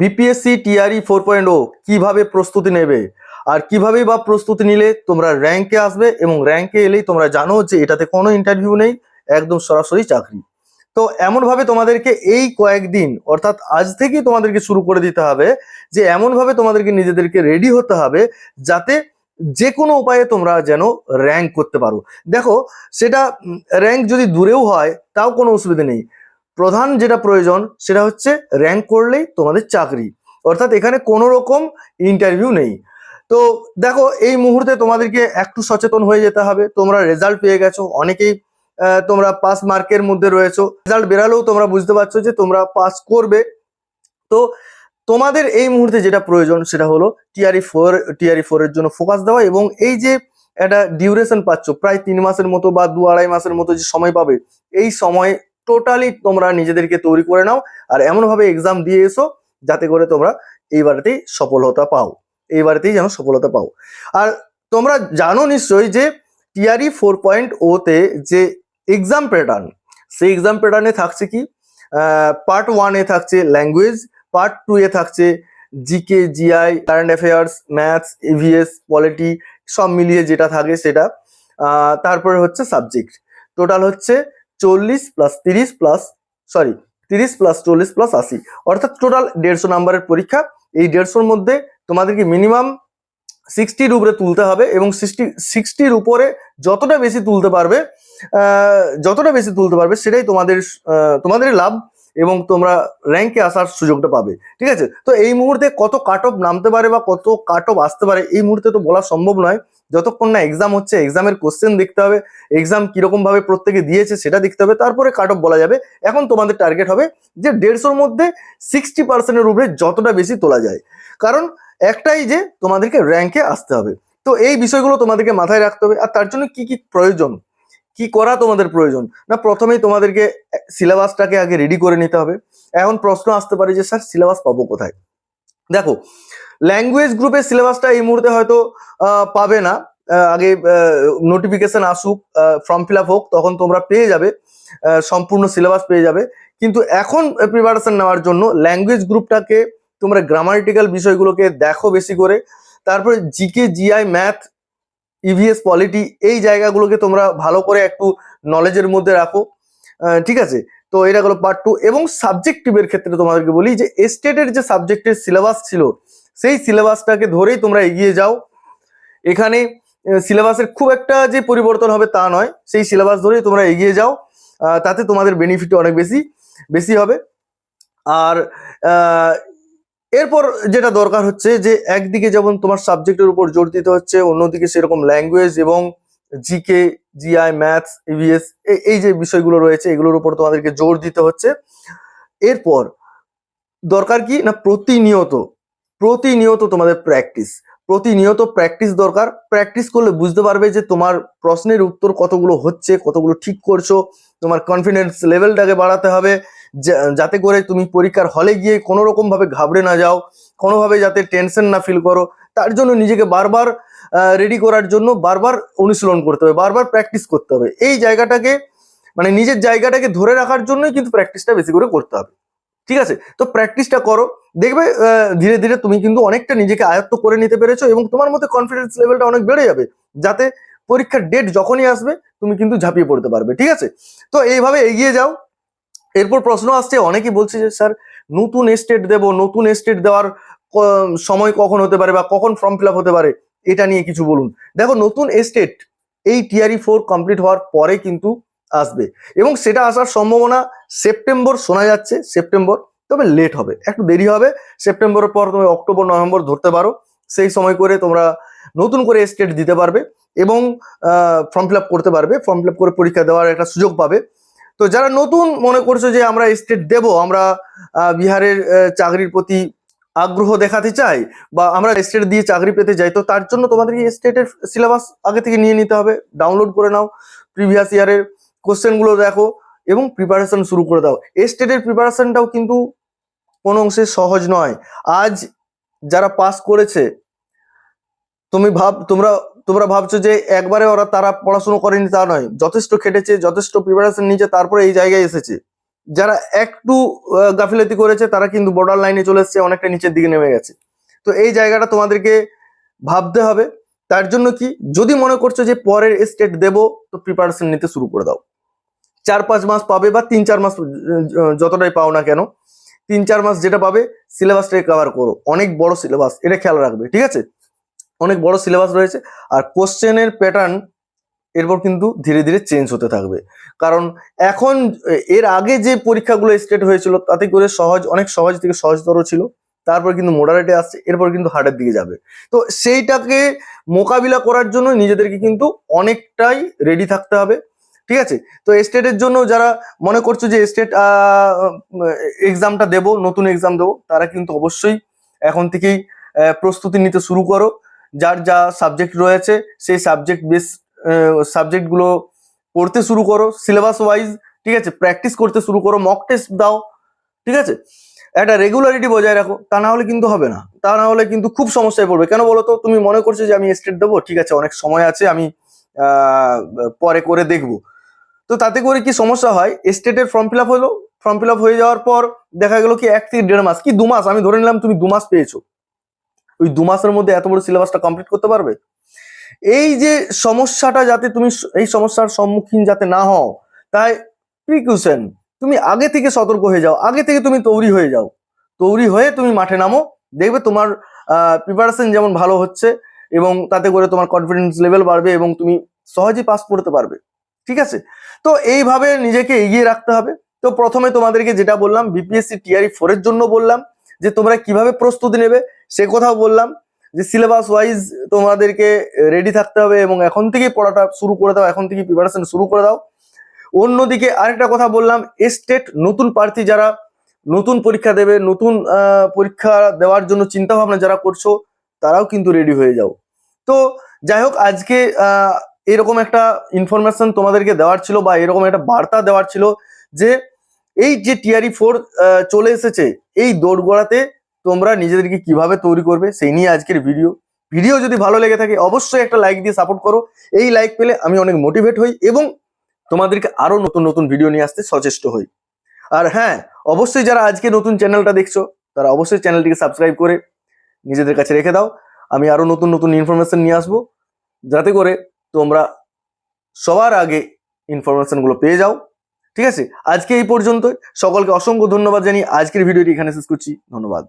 BPSC TRE four point ও কীভাবে প্রস্তুতি নেবে? আর কিভাবেই বা প্রস্তুতি নিলে তোমরা র্যাঙ্কে আসবে এবং র্যাঙ্কে এলেই তোমরা জানো যে এটাতে কোনো ইন্টারভিউ নেই, একদম সরাসরি চাকরি। তো এমনভাবে তোমাদেরকে এই কয়েকদিন, অর্থাৎ আজ থেকেই তোমাদেরকে শুরু করে দিতে হবে যে এমনভাবে তোমাদেরকে নিজেদেরকে রেডি হতে হবে যাতে যে কোনো উপায়ে তোমরা যেন র্যাঙ্ক করতে পারো। দেখো, সেটা র্যাঙ্ক যদি দূরেও হয়, তাও কোনো অসুবিধা নেই। প্রধান যেটা প্রয়োজন সেটা হচ্ছে র্যাঙ্ক করলেই তোমাদের চাকরি। অর্থাৎ এখানে কোনো রকম ইন্টারভিউ নেই। তো দেখো, এই মুহূর্তে তোমাদেরকে একটু সচেতন হয়ে যেতে হবে। তোমরা রেজাল্ট পেয়ে গেছো, অনেকেই তোমরা পাস মার্কের মধ্যে রয়েছো। রেজাল্ট বেরালেও তোমরা বুঝতে পারছ যে তোমরা পাস করবে। তো তোমাদের এই মুহূর্তে যেটা প্রয়োজন সেটা হলো টিআরই ফোর টিআরই ফোর এর জন্য ফোকাস দেওয়া এবং এই যে একটা ডিউরেশন পাচ্ছ, প্রায় তিন মাসের মতো বা দু আড়াই মাসের মতো যে সময় পাবে, এই সময় টোটালি তোমরা নিজেদেরকে তৈরি করে নাও আর এমনভাবে এক্সাম দিয়ে এসো যাতে করে তোমরা এইবারেতেই সফলতা পাও, এইবারেতেই যেন সফলতা পাও। আর তোমরা জানো নিশ্চয়ই যে টিআরই ফোর পয়েন্ট ওতে যে এক্সাম প্যাটার্ন সেই এক্সাম প্যাটার্নে থাকছে কি? পার্ট ওয়ানে থাকছে ল্যাঙ্গুয়েজ পার্ট টু এ থাকছে GK GI current affairs maths EVS polity সব মিলিয়ে যেটা থাকে সেটা। তারপরে হচ্ছে সাবজেক্ট টোটাল হচ্ছে চল্লিশ প্লাস তিরিশ প্লাস সরি তিরিশ প্লাস চল্লিশ প্লাস আশি। অর্থাৎ টোটাল দেড়শো নাম্বারের পরীক্ষা। এই দেড়শোর মধ্যে তোমাদেরকে মিনিমাম সিক্সটির উপরে তুলতে হবে এবং সিক্সটি সিক্সটির উপরে যতটা বেশি তুলতে পারবে যতটা বেশি তুলতে পারবে সেটাই তোমাদের তোমাদের লাভ। এবং তোমরা র্যাঙ্কে আসার সুযোগটা পাবে, ঠিক আছে? তো এই মুহূর্তে কত কাট অফ নামতে পারে বা কত কাট অফ আসতে পারে, এই মুহূর্তে তো বলা সম্ভব নয়। যতক্ষণ না এক্সাম হচ্ছে এক্সামের কোশ্চেন দেখতে হবে এক্সাম কীরকম ভাবে প্রত্যেকে দিয়েছে সেটা দেখতে হবে, তারপরে কাট অফ বলা যাবে। এখন তোমাদের টার্গেট হবে যে দেড়শোর মধ্যে সিক্সটি পার্সেন্টের উপরে যতটা বেশি তোলা যায়। কারণ একটাই যে তোমাদেরকে র্যাঙ্কে আসতে হবে। তো এই বিষয়গুলো তোমাদেরকে মাথায় রাখতে হবে, আর তার জন্য কি কি প্রয়োজন? কি করা তোমাদের প্রয়োজন? না, প্রথমেই তোমাদেরকে সিলেবাসটাকে আগে রেডি করে নিতে হবে। এখন প্রশ্ন আসতে পারে যে, স্যার, সিলেবাস পাবো কোথায়? দেখো ল্যাঙ্গুয়েজ গ্রুপের সিলেবাসটা এই মুহূর্তে হয়তো পাবে না। আগে নোটিফিকেশন আসুক ফর্ম ফিল হোক, তখন তোমরা পেয়ে যাবে সম্পূর্ণ সিলেবাস পেয়ে যাবে। কিন্তু এখন প্রিপারেশন নেওয়ার জন্য ল্যাঙ্গুয়েজ গ্রুপটাকে তোমরা গ্রামাটিক্যাল বিষয়গুলোকে দেখো বেশি করে। তারপরে GK GI math EVS polity এই জায়গাগুলোকে তোমরা ভালো করে একটু নলেজের মধ্যে রাখো। ঠিক আছে? তো এটা হলো পার্ট টু এবং সাবজেক্টিভের ক্ষেত্রে তোমাদেরকে বলি যে এস্টেটের যে সাবজেক্টের সিলেবাস ছিল, সেই সিলেবাসটাকে ধরেই তোমরা এগিয়ে যাও। এখানে সিলেবাসের খুব একটা যে পরিবর্তন হবে তা নয়, সেই সিলেবাস ধরেই তোমরা এগিয়ে যাও। তাতে তোমাদের বেনিফিট অনেক বেশি বেশি হবে। আর এরপর যেটা দরকার হচ্ছে যে একদিকে যেমন তোমার সাবজেক্টের উপর জোর দিতে হচ্ছে, অন্যদিকে সেরকম ল্যাঙ্গুয়েজ এবং জিকে জিআই ম্যাথস ইভিএস এই যে বিষয়গুলো রয়েছে, এগুলোর উপর তোমাদেরকে জোর দিতে হচ্ছে। এরপর দরকার কি না প্রতিনিয়ত প্রতিনিয়ত তোমাদের প্র্যাকটিস প্রতিনিয়ত প্র্যাকটিস দরকার। প্র্যাকটিস করলে বুঝতে পারবে যে তোমার প্রশ্নের উত্তর কতগুলো হচ্ছে, কতগুলো ঠিক করছ, তোমার কনফিডেন্স লেভেলটাকে বাড়াতে হবে। যাতে করে তুমি পরীক্ষার হলে গিয়ে কোনো রকম ভাবে ঘাবড়ে না যাও, কোনোভাবে যাতে টেনশন না ফিল করো, তার জন্য নিজেকে বারবার রেডি করার জন্য বারবার অনুশীলন করতে হবে, বারবার প্র্যাকটিস করতে হবে। এই জায়গাটাকে মানে নিজের জায়গাটাকে ধরে রাখার জন্যই কিন্তু প্র্যাকটিসটা বেশি করে করতে হবে। ঠিক আছে? তো প্র্যাকটিসটা করো। দেখবে ধীরে ধীরে তুমি কিন্তু অনেকটা নিজেকে আয়ত্ত করে নিতে পেরেছ এবং তোমার মধ্যে কনফিডেন্স লেভেলটা অনেক বেড়ে যাবে, যাতে পরীক্ষার ডেট যখনই আসবে, তুমি কিন্তু ঝাঁপিয়ে পড়তে পারবে। ঠিক আছে? তো এইভাবে এগিয়ে যাও। এরপর প্রশ্ন আসছে অনেকে বলছে যে, স্যার, নতুন এস্টেট দেব, নতুন এস্টেট দেওয়ার সময় কখন হতে পারে বা কখন ফর্ম ফিল হতে পারে? এটা নিয়ে কিছু বলুন। দেখো, নতুন এস্টেট এই টিআরই ফোর কমপ্লিট হওয়ার পরে কিন্তু আসবে এবং সেটা আসার সম্ভাবনা সেপ্টেম্বর শোনা যাচ্ছে, সেপ্টেম্বর তবে লেট হবে। একটু দেরি হবে, সেপ্টেম্বরের পর তুমি অক্টোবর, নভেম্বর ধরতে পারো। সেই সময় করে তোমরা নতুন করে এস্টেট দিতে পারবে এবং ফর্ম ফিল করতে পারবে। ফর্ম ফিল করে পরীক্ষা দেওয়ার একটা সুযোগ পাবে। তো যারা নতুন মনে করছ যে আমরা স্টেট দেব, আমরা বিহারের চাকরির প্রতি আগ্রহ দেখাতে চাই বা আমরা স্টেট দিয়ে চাকরি পেতে চাই, তো তার জন্য তোমাদেরকে স্টেটের সিলেবাস আগে থেকে নিয়ে নিতে হবে। ডাউনলোড করে নাও। প্রিভিয়াস ইয়ারের কোশ্চেনগুলো দেখো এবং প্রিপারেশন শুরু করে দাও। স্টেটের প্রিপারেশনটাও কিন্তু কোনো অংশে সহজ নয়। আজ যারা পাস করেছে, তুমি ভাব, তোমরা তোমরা ভাবছ যে একবারে ওরা তারা পড়াশুনো করেনি তা নয়। যথেষ্ট খেটেছে, যথেষ্ট প্রিপারেশন নিয়েছে, তারপরে এই জায়গায় এসেছে। যারা একটু গাফিলতি করেছে, তারা কিন্তু বর্ডার লাইনে চলে এসছে, অনেকটা নিচের দিকে নেমে গেছে। তো এই জায়গাটা তোমাদেরকে ভাবতে হবে। তার জন্য কি? যদি মনে করছ যে পরের স্টেট দেব, তো প্রিপারেশন নিতে শুরু করে দাও। চার পাঁচ মাস পাবে বা তিন চার মাস যতটাই পাও না কেন, তিন চার মাস যেটা পাবে সিলেবাসটাকে কভার করো। অনেক বড় সিলেবাস এটা খেয়াল রাখবে, ঠিক আছে? অনেক বড় সিলেবাস রয়েছে আর কোশ্চেনের প্যাটার্ন এরপর কিন্তু ধীরে ধীরে চেঞ্জ হতে থাকবে। কারণ এখন এর আগে যে পরীক্ষাগুলো স্টেট হয়েছিল, তাতে করে সহজ, অনেক সহজ থেকে সহজতর ছিল। তারপর কিন্তু মোডারেটে আসছে, এরপর কিন্তু হার্ডের দিকে যাবে। তো সেইটাকে মোকাবিলা করার জন্য নিজেদেরকে কিন্তু অনেকটাই রেডি থাকতে হবে। ঠিক আছে? তো স্টেটের জন্য যারা মনে করছ যে স্টেট এক্সামটা দেবো, নতুন এক্সাম দেবো, তারা কিন্তু অবশ্যই এখন থেকেই প্রস্তুতি নিতে শুরু করো। যার যা সাবজেক্ট রয়েছে, সেই সাবজেক্ট বেস সাবজেক্টগুলো পড়তে শুরু করো সিলেবাস ওয়াইজ ঠিক আছে? প্র্যাকটিস করতে শুরু করো মক টেস্ট দাও, ঠিক আছে? একটা রেগুলারিটি বজায় রাখো, তা না হলে কিন্তু হবে না। তা না হলে কিন্তু খুব সমস্যায় পড়বে। কেন বলো তো? তুমি মনে করছ যে আমি স্টেট দেবো? ঠিক আছে, অনেক সময় আছে, আমি পরে করে দেখব। তো তাতে করে কি সমস্যা হয়? স্টেটের ফর্ম ফিল আপ হলো। ফর্ম ফিল আপ হয়ে যাওয়ার পর দেখা গেলো কি এক থেকে দেড় মাস, কি দু মাস? আমি ধরে নিলাম তুমি দু মাস পেয়েছ। ওই দু মাসের মধ্যে এত বড় সিলেবাসটা কমপ্লিট করতে পারবে? এই যে সমস্যাটা যাতে তুমি এই সমস্যার সম্মুখীন যাতে না হও, তাই প্রিকিউশন তুমি আগে থেকে সতর্ক হয়ে যাও, আগে থেকে তুমি তৈরি হয়ে যাও। তৈরি হয়ে তুমি মাঠে নামো, দেখবে তোমার প্রিপারেশন যেমন ভালো হচ্ছে এবং তাতে করে তোমার কনফিডেন্স লেভেল বাড়বে এবং তুমি সহজেই পাস করতে পারবে। ঠিক আছে? তো এইভাবে নিজেকে এগিয়ে রাখতে হবে। তো প্রথমে তোমাদেরকে যেটা বললাম বিপিএসসি টিআরই ফোরের জন্য বললাম যে তোমরা কীভাবে প্রস্তুতি নেবে সে কথাও বললাম যে সিলেবাস ওয়াইজ তোমাদেরকে রেডি থাকতে হবে এবং এখন থেকেই পড়াটা শুরু করে দাও, এখন থেকে প্রিপারেশন শুরু করে দাও। অন্যদিকে আরেকটা কথা বললাম স্টেট নতুন প্রার্থী যারা নতুন পরীক্ষা দেবে, নতুন পরীক্ষা দেওয়ার জন্য চিন্তা ভাবনা যারা করছ, তারাও কিন্তু রেডি হয়ে যাও। তো যাই হোক, আজকে এরকম একটা ইনফরমেশন তোমাদেরকে দেওয়ার ছিল বা এরকম একটা বার্তা দেওয়ার ছিল যে, এই যে টিআরই ফোর চলে এসেছে, এই দৌড়গোড়াতে তোমরা নিজেদেরকে কীভাবে তৈরি করবে সেই নিয়ে আজকের ভিডিও ভিডিও যদি ভালো লেগে থাকে, অবশ্যই একটা লাইক দিয়ে সাপোর্ট করো। এই লাইক পেলে আমি অনেক মোটিভেট হই এবং তোমাদেরকে আরও নতুন নতুন ভিডিও নিয়ে আসতে সচেষ্ট হই। আর হ্যাঁ অবশ্যই যারা আজকে নতুন চ্যানেলটা দেখছ, তারা অবশ্যই চ্যানেলটিকে সাবস্ক্রাইব করে নিজেদের কাছে রেখে দাও। আমি আরও নতুন নতুন ইনফরমেশন নিয়ে আসব। যাতে করে তোমরা সবার আগে ইনফরমেশনগুলো পেয়ে যাও। ঠিক আছে? আজকে এই পর্যন্ত সকলকে অসংখ্য ধন্যবাদ জানিয়ে আজকের ভিডিওটি এখানে শেষ করছি। ধন্যবাদ।